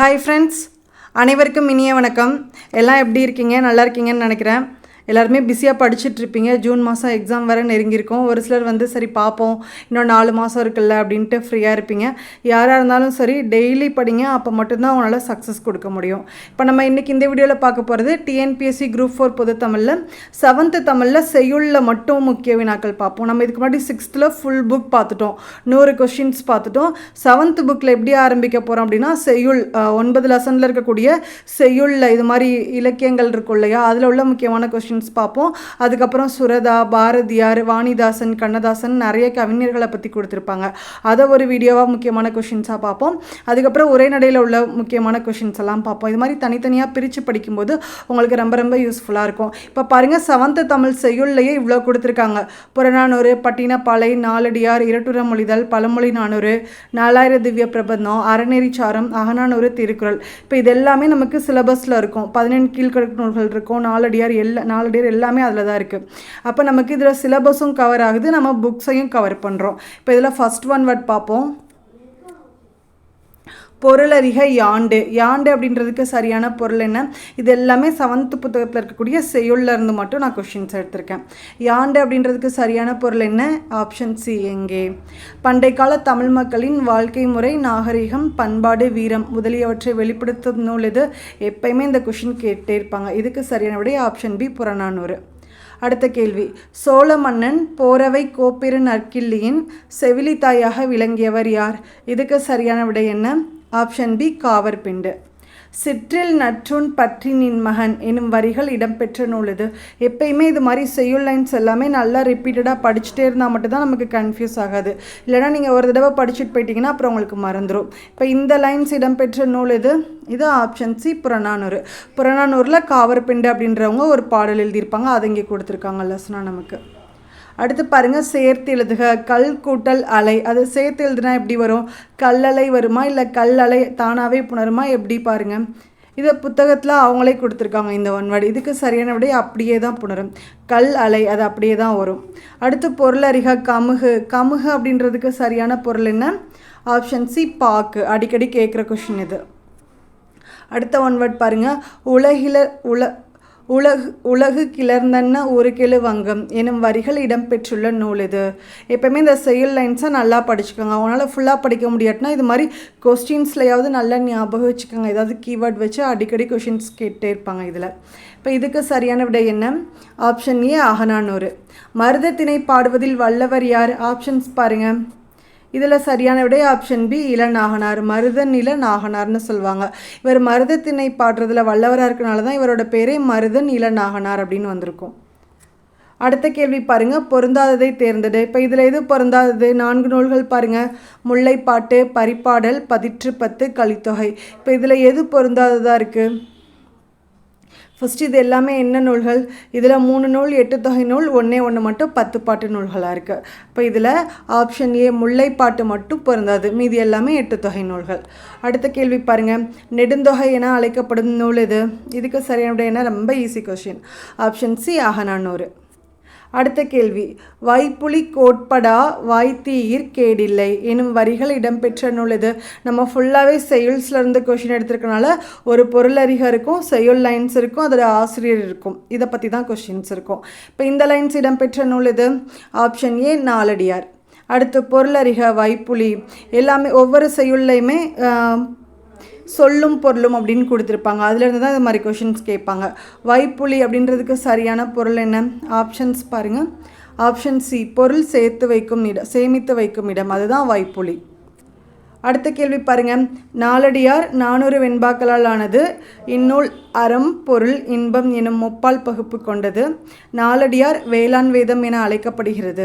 Hi friends அனைவருக்கும் இனிய வணக்கம். எல்லாம் எப்படி இருக்கீங்க? நல்லா இருக்கீங்கன்னு நினைக்கிறேன். எல்லாருமே பிஸியாக படிச்சுட்டு இருப்பீங்க ஜூன் மாதம் எக்ஸாம் வர நெருங்கியிருக்கும். ஒரு சிலர் வந்து சரி பார்ப்போம் இன்னும் நாலு மாதம் இருக்குல்ல அப்படின்ட்டு ஃப்ரீயாக இருப்பீங்க. யாராக இருந்தாலும் சரி டெய்லி படிங்க. அப்போ மட்டும்தான் உங்களால் சக்ஸஸ் கொடுக்க முடியும். இப்போ நம்ம இன்றைக்கி இந்த வீடியோவில் பார்க்க போகிறது டிஎன்பிஎஸ்சி குரூப் ஃபோர் பொது தமிழில் செவன்த்து தமிழில் செய்யுளில் மட்டும் முக்கிய வினாக்கள் பார்ப்போம். நம்ம இதுக்கு முன்னாடி சிக்ஸ்த்தில் ஃபுல் புக் பார்த்துட்டோம். நூறு கொஷின்ஸ் பார்த்துட்டோம். செவன்த் புக்கில் எப்படி ஆரம்பிக்க போகிறோம் அப்படின்னா செய்யுள் ஒன்பது லெசனில் இருக்கக்கூடிய செய்யுளில் இது மாதிரி இலக்கியங்கள் இருக்கும் இல்லையா? அதில் உள்ள முக்கியமான கவிஞர்ஸ் பார்ப்போம். அதுக்கப்புறம் சுரதா பாரதியார் வாணிதாசன் கண்ணதாசன் நிறைய கவிஞர்களை பற்றி கொடுத்துருப்பாங்க. அதை ஒரு வீடியோவாக முக்கியமான கொஷின்ஸாக பார்ப்போம். அதுக்கப்புறம் உரைநடையில் உள்ள முக்கியமான கொஷின்ஸ் எல்லாம் பார்ப்போம். இது மாதிரி தனித்தனியாக பிரித்து படிக்கும்போது உங்களுக்கு ரொம்ப ரொம்ப யூஸ்ஃபுல்லாக இருக்கும். இப்போ பாருங்கள் செவன்த்து தமிழ் செய்யுள்ளையே இவ்வளோ கொடுத்துருக்காங்க. புறநானூறு பட்டினப்பாலை நாலடியார் இரட்டுற மொழிதல் பழமொழி நானூறு நாலாயிர திவ்ய பிரபந்தம் அறநெறிச்சாரம் அகநானூறு திருக்குறள். இப்போ இது எல்லாமே நமக்கு சிலபஸில் இருக்கும். பதினெண்டு கீழ்கணக்கு நூல்கள் இருக்கும். நாலடியார் எல்லா நாலு நாலடியார் எல்லாமே அதில் தான் இருக்குது அப்போ நமக்கு இதில் சிலபஸும் கவர் ஆகுது. நம்ம புக்ஸையும் கவர் பண்ணுறோம் இப்போ இதில் ஃபஸ்ட் ஒன் வேர்ட் பார்ப்போம். பொருளறிக யாண்டு. யாண்டு அப்படின்றதுக்கு சரியான பொருள் என்ன? இது எல்லாமே செவன்த்து புத்தகத்தில் இருக்கக்கூடிய செய்யுள்ல இருந்து மட்டும் நான் கொஷின்ஸ் எடுத்திருக்கேன். யாண்டு அப்படின்றதுக்கு சரியான பொருள் என்ன? ஆப்ஷன் சி எங்கே? பண்டை கால தமிழ் மக்களின் வாழ்க்கை முறை நாகரிகம் பண்பாடு வீரம் முதலியவற்றை வெளிப்படுத்தும் நூல் இது எப்பயுமே இந்த கொஷின் கேட்டே இருப்பாங்க. இதுக்கு சரியான விடை ஆப்ஷன் பி புறநானூறு. அடுத்த கேள்வி. சோழ மன்னன் போரவை கோப்பிரு நற்கிள்ளியின் செவிலித்தாயாக விளங்கியவர் யார்? இதுக்கு சரியான விடை என்ன? ஆப்ஷன் பி காவற்பிண்டு சிற்றில் நற்றுன் பற்றி நின் மகன் எனும் வரிகள் இடம்பெற்ற நூல் இது எப்பயுமே இது மாதிரி செய்யுள் லைன்ஸ் எல்லாமே நல்லா ரிப்பீட்டடாக படிச்சுட்டே இருந்தால் மட்டும்தான் நமக்கு கன்ஃபியூஸ் ஆகாது. இல்லைனா நீங்கள் ஒரு தடவை படிச்சுட்டு போயிட்டீங்கன்னா அப்புறம் உங்களுக்கு மறந்துடும் இப்போ இந்த லைன்ஸ் இடம்பெற்ற நூல் இது இது ஆப்ஷன் சி புறநானூறு புறநானூரில் காவற்பிண்டு அப்படின்றவங்க ஒரு பாடல் எழுதியிருப்பாங்க அதை இங்கே கொடுத்துருக்காங்க லெசனாக நமக்கு. அடுத்து பாருங்கள் சேர்த்து எழுதுக. கல் கூட்டல் அலை. அது சேர்த்து எழுதுனா எப்படி வரும்? கல்லலை வருமா? இல்லை கல்லலை தானாகவே புணருமா? எப்படி பாருங்கள் இதை புத்தகத்தில் அவங்களே கொடுத்துருக்காங்க இந்த ஒன் வேர்டு இதுக்கு சரியான விட அப்படியே தான் புணரும். கல் அலை அது அப்படியே தான் வரும். அடுத்து பொருளறிக கமுகு. கமுகு அப்படின்றதுக்கு சரியான பொருள் என்ன? ஆப்ஷன் சி பாக்கு. அடிக்கடி கேட்குற கொஷின் இது. அடுத்த ஒன் வேர்ட் பாருங்க. உலகில உல உலகு உலகு கிளர்ந்தன்ன ஒரு கிளு வங்கம் எனும் வரிகள் இடம்பெற்றுள்ள நூல் இது. எப்பவுமே இந்த செயல் லைன்ஸை நல்லா படிச்சுக்கோங்க. அவனால் ஃபுல்லாக படிக்க முடியாட்டினா இது மாதிரி கொஸ்டின்ஸ்லையாவது நல்லா ஞாபகம் வச்சுக்கோங்க. ஏதாவது கீவேர்ட் வச்சு அடிக்கடி கொஷின்ஸ் கேட்டே இருப்பாங்க இதில். இப்போ இதுக்கு சரியான விடை என்ன? Option A Akananuru. மருதத்தினை பாடுவதில் வல்லவர் யார்? ஆப்ஷன்ஸ் பாருங்கள் இதில் சரியான விடை ஆப்ஷன் பி இளநாகனார் மருதன் நில நாகனார்னு சொல்லுவாங்க. இவர் மருதத்தினை பாடுறதுல வல்லவராக இருக்கனால தான் இவரோட பேரே மருதன் இளநாகனார் அப்படின்னு வந்திருக்கும். அடுத்த கேள்வி பாருங்கள் பொருந்தாததை தேர்ந்தெடு. இப்போ இதில் எது பொருந்தாதது? நான்கு நூல்கள் பாருங்க. முல்லைப்பாட்டு பரிப்பாடல் பதிற்று பத்து கலித்தொகை. இப்போ இதில் எது பொருந்தாததாக இருக்குது ஃபஸ்ட்டு இது எல்லாமே என்ன நூல்கள்? இதில் மூணு நூல் எட்டு தொகை நூல் ஒன்றே ஒன்று மட்டும் பத்து பாட்டு நூல்களாக இருக்குது இப்போ இதில் ஆப்ஷன் ஏ முல்லைப்பாட்டு மட்டும் பிறந்தாது மீதி எல்லாமே எட்டு தொகை நூல்கள். அடுத்த கேள்வி பாருங்கள் நெடுந்தொகை என அழைக்கப்படும் நூல் இது இதுக்கு சரியான என்ன? ரொம்ப easy question option C Akananuru அடுத்த கேள்வி. வைப்புலி கோட்படா வாய்த்தீயிர் கேடில்லை எனும் வரிகள் இடம்பெற்ற நூல் இது நம்ம ஃபுல்லாகவே செய்யுள்ஸ்லேருந்து கொஷின் எடுத்திருக்கனால ஒரு பொருளறிக இருக்கும் செய்யுள் லைன்ஸ் இருக்கும் அதோட ஆசிரியர் இருக்கும். இதை பற்றி தான் கொஷின்ஸ் இருக்கும். இப்போ இந்த லைன்ஸ் இடம்பெற்ற நூல் இது ஆப்ஷன் ஏ நாலடியார். அடுத்து பொருளறிக வைப்புலி எல்லாமே ஒவ்வொரு செய்யுள்லையுமே சொல்லும் பொருளும் அப்படின்னு கொடுத்துருப்பாங்க. அதுலேருந்து தான் இது மாதிரி கொஷின்ஸ் கேட்பாங்க. வைப்புலி அப்படின்றதுக்கு சரியான பொருள் என்ன? ஆப்ஷன்ஸ் பாருங்கள் ஆப்ஷன் சி பொருள் சேர்த்து வைக்கும் இடம் சேமித்து வைக்கும் இடம். அதுதான் வைப்புலி. அடுத்த கேள்வி பாருங்க. நாலடியார் நானூறு வெண்பாக்களால் ஆனது இந்நூல் அறம் பொருள் இன்பம் எனும் முப்பால் பகுப்பு கொண்டது. நாலடியார் வேளாண் வேதம் என அழைக்கப்படுகிறது.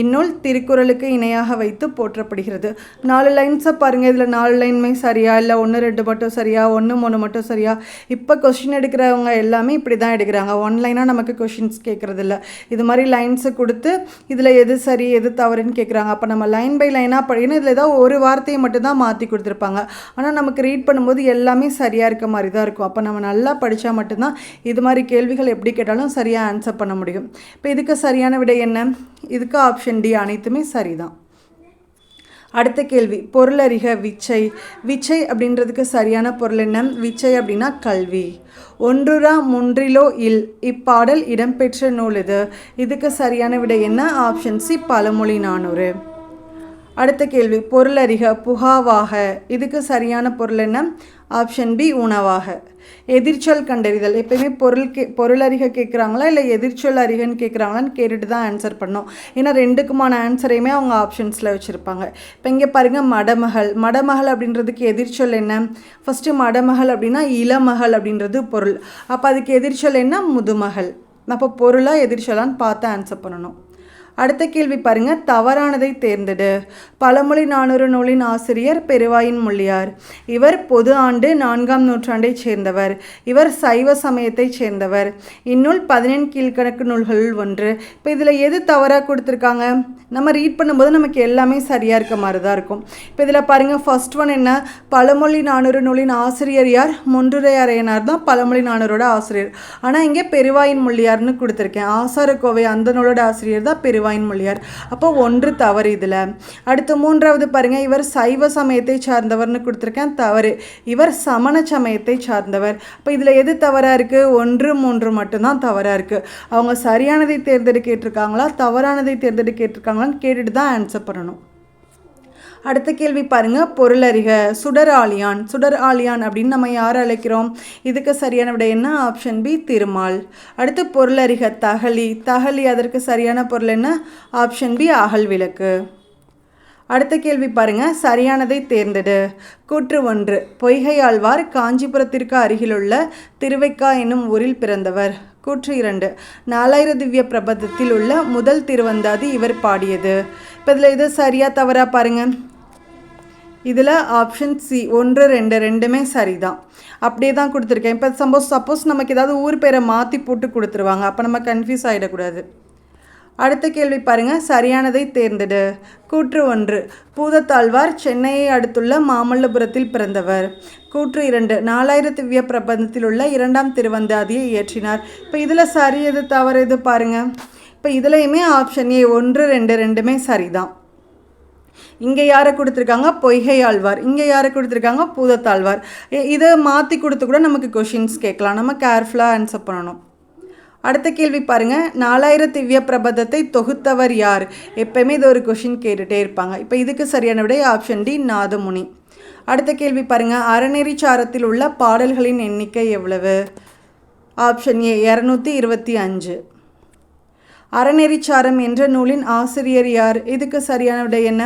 இந்நூல் திருக்குறளுக்கு இணையாக வைத்து போற்றப்படுகிறது. நாலு லைன்ஸை பாருங்க. இதில் நாலு லைன்மே சரியா இல்லை ஒன்று ரெண்டு மட்டும் சரியா ஒன்று மூணு மட்டும் சரியா? இப்போ கொஷின் எடுக்கிறவங்க எல்லாமே இப்படி தான் எடுக்கிறாங்க ஒன்லைனாக நமக்கு கொஷின்ஸ் கேட்குறதில்ல இது மாதிரி லைன்ஸை கொடுத்து இதில் எது சரி எது தவறுன்னு கேட்குறாங்க அப்போ நம்ம லைன் பை லைனாக படிக்கணும். இதில் ஏதாவது ஒரு வார்த்தையை மட்டும்தான் மாற்றி கொடுத்துருப்பாங்க. ஆனால் நமக்கு ரீட் பண்ணும்போது எல்லாமே சரியாக இருக்க மாதிரி தான் இருக்கும். அப்போ நம்ம நல்ல படித்தா மட்டும்தான் இது மாதிரி கேள்விகள் எப்படி கேட்டாலும் சரியாக ஆன்சர் பண்ண முடியும். இப்போ இதுக்கு சரியான விடை என்ன? இதுக்கு ஆப்ஷன் டி அனைத்துமே சரிதான். அடுத்த கேள்வி பொருளறிக விச்சை. விச்சை அப்படின்றதுக்கு சரியான பொருள் என்ன? விச்சை அப்படின்னா கல்வி. ஒன்றுரா முன்றிலோ இல் இப்பாடல் இடம்பெற்ற நூல் இது. இதுக்கு சரியான விடை என்ன? ஆப்ஷன் சி பழமொழி நானூறு. அடுத்த கேள்வி பொருளறிக புகாவாக. இதுக்கு சரியான பொருள் என்ன? ஆப்ஷன் பி உணவாக. எதிர்ச்சொல் கண்டறிதல். எப்பயுமே பொருள் கே பொருளறிக கேட்குறாங்களா இல்லை எதிர்ச்சொல் அறிகன்னு கேட்குறாங்களான்னு கேட்டுட்டு தான் ஆன்சர் பண்ணோம் ஏன்னா ரெண்டுக்குமான ஆன்சரையுமே அவங்க ஆப்ஷன்ஸில் வச்சுருப்பாங்க. இப்போ இங்கே பாருங்கள் மடமகள். மடமகள் அப்படின்றதுக்கு எதிர்ச்சொல் என்ன? ஃபஸ்ட்டு மடமகள் அப்படின்னா இளமகள் அப்படின்றது பொருள். அப்போ அதுக்கு எதிர்ச்சொல் என்ன? முதுமகள். அப்போ பொருளாக எதிர்ச்சொல்லான்னு பார்த்து ஆன்சர் பண்ணணும். அடுத்த கேள்வி பாருங்க. தவறானதை தேர்ந்தெடு. பழமொழி நானூறு நூலின் ஆசிரியர் பெருவாயின் முள்ளியார். இவர் பொது ஆண்டு நான்காம் நூற்றாண்டைச் சேர்ந்தவர். இவர் சைவ சமயத்தைச் சேர்ந்தவர். இந்நூல் பதினெண் கீழ்கணக்கு நூல்களில் ஒன்று. இப்போ இதில் எது தவறாக கொடுத்துருக்காங்க? நம்ம ரீட் பண்ணும்போது நமக்கு எல்லாமே சரியாக இருக்க மாதிரி தான் இருக்கும். இப்போ இதில் பாருங்கள் ஃபர்ஸ்ட் ஒன் என்ன? பழமொழி நானூறு நூலின் ஆசிரியர் யார்? முன்றுரை அறையனார் தான் பழமொழி நானூரோட ஆசிரியர். ஆனால் இங்கே பெருவாயின் முள்ளியார்னு கொடுத்துருக்கேன். ஆசார கோவை அந்த நூலோட ஆசிரியர் தான் பெரு திருவாயின் மொழியார். அப்போ ஒன்று தவறு இதில். அடுத்து மூன்றாவது பாருங்க இவர் சைவ சமயத்தை சார்ந்தவர்னு கொடுத்துருக்கேன் தவறு. இவர் சமண சமயத்தை சார்ந்தவர். அப்போ இதில் எது தவறாக இருக்குது ஒன்று மூன்று மட்டும்தான் தவறாக இருக்குது அவங்க சரியானதை தேர்ந்தெடுக்கிட்டு கேட்டிருக்காங்களா தவறானதை தேர்ந்தெடுக்கிட்டு கேட்டிருக்காங்களான்னு கேட்டுட்டு தான் ஆன்சர் பண்ணணும். அடுத்த கேள்வி பாருங்கள் பொருளறிக சுடர் ஆலியான் சுடர் ஆலியான் அப்படின்னு நம்ம யார் அழைக்கிறோம்? இதுக்கு சரியான விட என்ன? Option B Thirumal. அடுத்து பொருளறிக தகலி. தகலி அதற்கு சரியான பொருள் என்ன? ஆப்ஷன் பி அகல் விளக்கு. அடுத்த கேள்வி பாருங்க. சரியானதை தேர்ந்தெடு. கூற்று ஒன்று. பொய்கை ஆழ்வார் காஞ்சிபுரத்திற்கு அருகிலுள்ள திருவைக்கா என்னும் ஊரில் பிறந்தவர். கூற்று இரண்டு. நாலாயிர திவ்ய பிரபந்தத்தில் உள்ள முதல் திருவந்தாதி இவர் பாடியது. இப்போ இதில் இது சரியாக தவறா பாருங்கள் இதில் ஆப்ஷன் சி ஒன்று ரெண்டு ரெண்டுமே சரி தான் அப்படியே தான் கொடுத்துருக்கேன். இப்போ சப்போஸ் சப்போஸ் நமக்கு ஏதாவது ஊர் பேரை மாற்றி போட்டு கொடுத்துருவாங்க. அப்போ நம்ம கன்ஃபியூஸ் ஆகிடக்கூடாது அடுத்த கேள்வி பாருங்கள் சரியானதை தேர்ந்தெடு. கூற்று ஒன்று. பூதத்தாழ்வார் சென்னையை அடுத்துள்ள மாமல்லபுரத்தில் பிறந்தவர். கூற்று இரண்டு. நாலாயிரத்து திவ்ய பிரபந்தத்தில் உள்ள இரண்டாம் திருவந்தாதியை இயற்றினார். இப்போ இதில் சரி எது தவறு எது பாருங்கள் இப்போ இதுலேயுமே ஆப்ஷன் ஏ ஒன்று ரெண்டு ரெண்டுமே சரிதான். இங்கே யாரை கொடுத்துருக்காங்க? பொய்கை ஆழ்வார். இங்கே யாரை கொடுத்துருக்காங்க? பூதத்தாழ்வார். இதை மாற்றி கொடுத்து கூட நமக்கு கொஷின்ஸ் கேட்கலாம். நம்ம கேர்ஃபுல்லாக ஆன்சர் பண்ணணும். அடுத்த கேள்வி பாருங்க. நாலாயிரம் திவ்ய பிரபதத்தை தொகுத்தவர் யார்? எப்பயுமே இது ஒரு கொஷின் கேட்டுகிட்டே இருப்பாங்க. இப்போ இதுக்கு சரியான விட ஆப்ஷன் டி நாதமுனி. அடுத்த கேள்வி பாருங்கள் அறநெறி சாரத்தில் உள்ள பாடல்களின் எண்ணிக்கை எவ்வளவு? ஆப்ஷன் ஏ இரநூத்தி இருபத்தி அஞ்சு. அறநெறிச்சாரம் என்ற நூலின் ஆசிரியர் யார்? இதுக்கு சரியான விட என்ன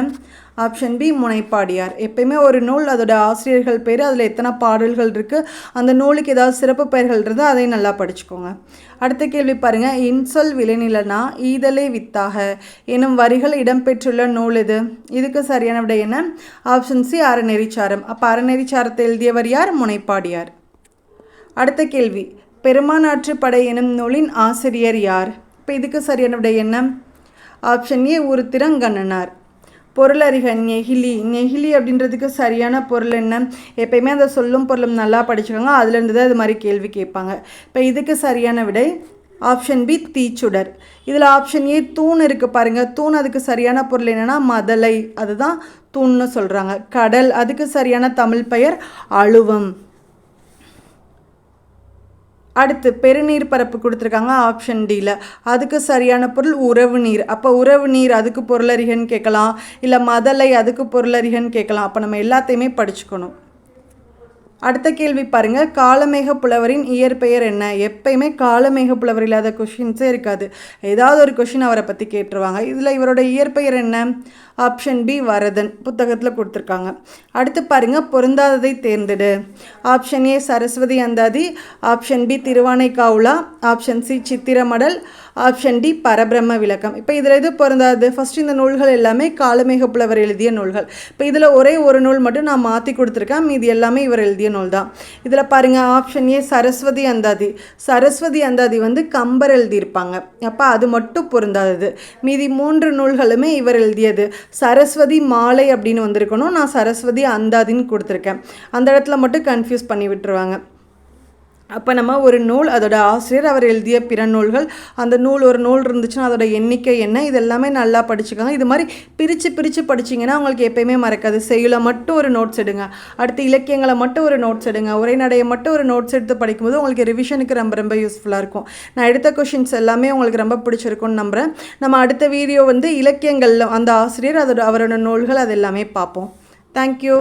ஆப்ஷன் பி முனைப்பாடியார். எப்பயுமே ஒரு நூல் அதோட ஆசிரியர்கள் பேர் அதில் எத்தனை பாடல்கள் இருக்குது அந்த நூலுக்கு ஏதாவது சிறப்பு பெயர்கள் இருந்தால் அதையும் நல்லா படிச்சுக்கோங்க. அடுத்த கேள்வி பாருங்கள் இன்சொல் விளைநிலனா ஈதலே வித்தாக எனும் வரிகள் இடம்பெற்றுள்ள நூல் இது. இதுக்கு சரியான விட என்ன ஆப்ஷன் சி அறநெறிச்சாரம். அப்போ அறநெறிச்சாரத்தை எழுதியவர் யார்? முனைப்பாடியார். அடுத்த கேள்வி. பெருமானாற்று படை எனும் நூலின் ஆசிரியர் யார்? இப்போ இதுக்கு சரியான விடை என்ன? ஆப்ஷன் ஏ ஒரு திறங்கண்ணனார் பொருளறிக நெகிழி. நெகிழி அப்படின்றதுக்கு சரியான பொருள் என்ன? எப்பயுமே அந்த சொல்லும் பொருளும் நல்லா படிச்சுக்கோங்க அதுலேருந்து தான் இது மாதிரி கேள்வி கேட்பாங்க. இப்போ இதுக்கு சரியான விடை ஆப்ஷன் பி தீச்சுடர். இதில் ஆப்ஷன் ஏ தூண் இருக்குது பாருங்கள் தூண் அதுக்கு சரியான பொருள் என்னென்னா மதலை. அதுதான் தூண்னு சொல்கிறாங்க கடல் அதுக்கு சரியான தமிழ் பெயர் அழுவம். அடுத்து பெருநீர் பரப்பு கொடுத்துருக்காங்க ஆப்ஷன் டியில் அதுக்கு சரியான பொருள் உறவு நீர். அப்போ உறவு நீர் அதுக்கு பொருளறிகன்னு கேட்கலாம். இல்லை மதலை அதுக்கு பொருளறிகன்னு கேட்கலாம். அப்போ நம்ம எல்லாத்தையுமே படிச்சுக்கணும். அடுத்த கேள்வி பாருங்கள் காலமேக புலவரின் இயற்பெயர் என்ன? எப்பயுமே காலமேக புலவர் இல்லாத கொஷின்ஸே இருக்காது. ஏதாவது ஒரு கொஷின் அவரை பற்றி கேட்டுருவாங்க. இதில் இவரோட இயற்பெயர் என்ன? ஆப்ஷன் பி வரதன் புத்தகத்தில் கொடுத்துருக்காங்க. அடுத்து பாருங்கள் பொருந்தாததை தேர்ந்தெடு. Option A Saraswati Andhadhi. Option B Thiruvanaikkaula. Option C Chithiramadal. Option D Parabrahma Vilakkam. இப்போ இதில் எது பிறந்தாது ஃபஸ்ட் இந்த நூல்கள் எல்லாமே காலமேக புலவர் எழுதிய நூல்கள். இப்போ இதில் ஒரே ஒரு நூல் மட்டும் நான் மாற்றி கொடுத்துருக்கேன். மீதி எல்லாமே இவர் எழுதிய நூல் தான் இதில் பாருங்கள் ஆப்ஷன் ஏ சரஸ்வதி அந்தாதி. சரஸ்வதி அந்தாதி வந்து கம்பர் எழுதியிருப்பாங்க. அப்போ அது மட்டும் பொருந்தாதது. மீதி மூன்று நூல்களுமே இவர் எழுதியது. சரஸ்வதி மாலை அப்படின்னு வந்திருக்கணும். நான் சரஸ்வதி அந்தாதின்னு கொடுத்துருக்கேன். அந்த இடத்துல மட்டும் கன்ஃபியூஸ் பண்ணி விட்டுருவாங்க. அப்போ நம்ம ஒரு நூல் அதோட ஆசிரியர் அவர் எழுதிய பிற நூல்கள் அந்த நூல் ஒரு நூல் இருந்துச்சுன்னா அதோட எண்ணிக்கை என்ன? இது எல்லாமே நல்லா படிச்சுக்கோங்க. இது மாதிரி பிரித்து பிரித்து படிச்சிங்கன்னா உங்களுக்கு எப்பயுமே மறக்காது. செய்யுளை மட்டும் ஒரு நோட்ஸ் எடுங்க. அடுத்து இலக்கியங்களை மட்டும் ஒரு நோட்ஸ் எடுங்க. உரைநடையை மட்டும் ஒரு நோட்ஸ் எடுத்து படிக்கும்போது உங்களுக்கு ரிவிஷனுக்கு ரொம்ப ரொம்ப யூஸ்ஃபுல்லாக இருக்கும். நான் எடுத்த கொஷின்ஸ் எல்லாமே உங்களுக்கு ரொம்ப பிடிச்சிருக்கும்னு நம்புகிறேன் நம்ம அடுத்த வீடியோ வந்து இலக்கியங்களில் அந்த ஆசிரியர் அதோட அவரோட நூல்கள் அது எல்லாமே பார்ப்போம் தேங்க்யூ